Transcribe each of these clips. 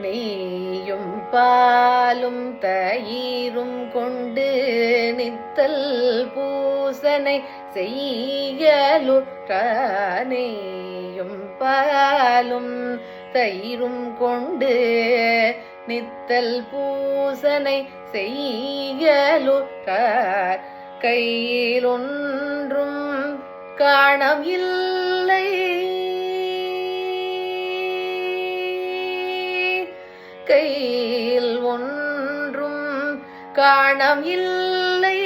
நெய்யும் பாலும் தயிரும் கொண்டு நித்தல் பூசனை செய்யலுற்றானேயும் பாலும் தயிரும் கொண்டு நித்தல் பூசனை செய்யலுற்றார். கையிலொன்றும் காணம் இல்லை கையில் ஒன்றும் காணம் இல்லை.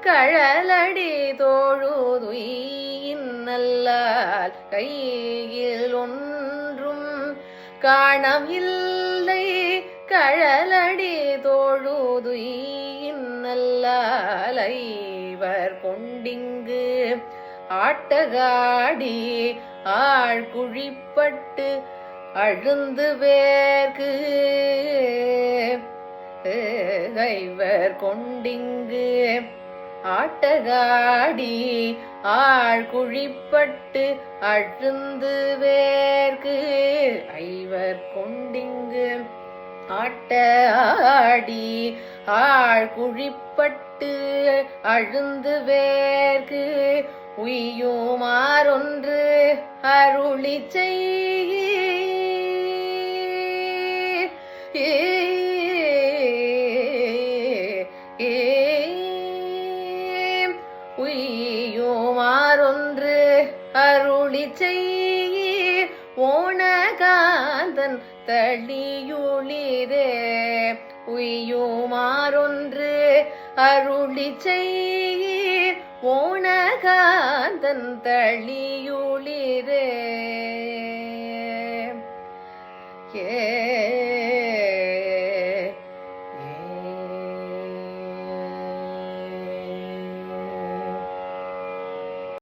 கழலடி தோழுதுயின்னல்லால் கையில் ஒன்றும் காணம் இல்லை. கழலடி தோழுதுயின்னல்லாலைவர் கொண்டிங்கு ஆட்டகாடி ஆள் குழிப்பட்டு அழுந்து வேர்க்கு கைவர் கொண்டிங்கு ஆட்டகாடி ஆள் குழிப்பட்டு அழுந்து வேர்க்கு ஐவர் கொண்டிங்கு ஆட்ட ஆடி ஆள் குழிப்பட்டு அழுந்து வேர்க்கு உய்யுமாறொன்று அருளி உய்யுமாறொன்று அருளி செய்ய ஓணகாந்தன் தளியுளிரே உய்யுமாறொன்று அருளி செய்ய ஓணகாந்தன் தளியுளிரே ஏ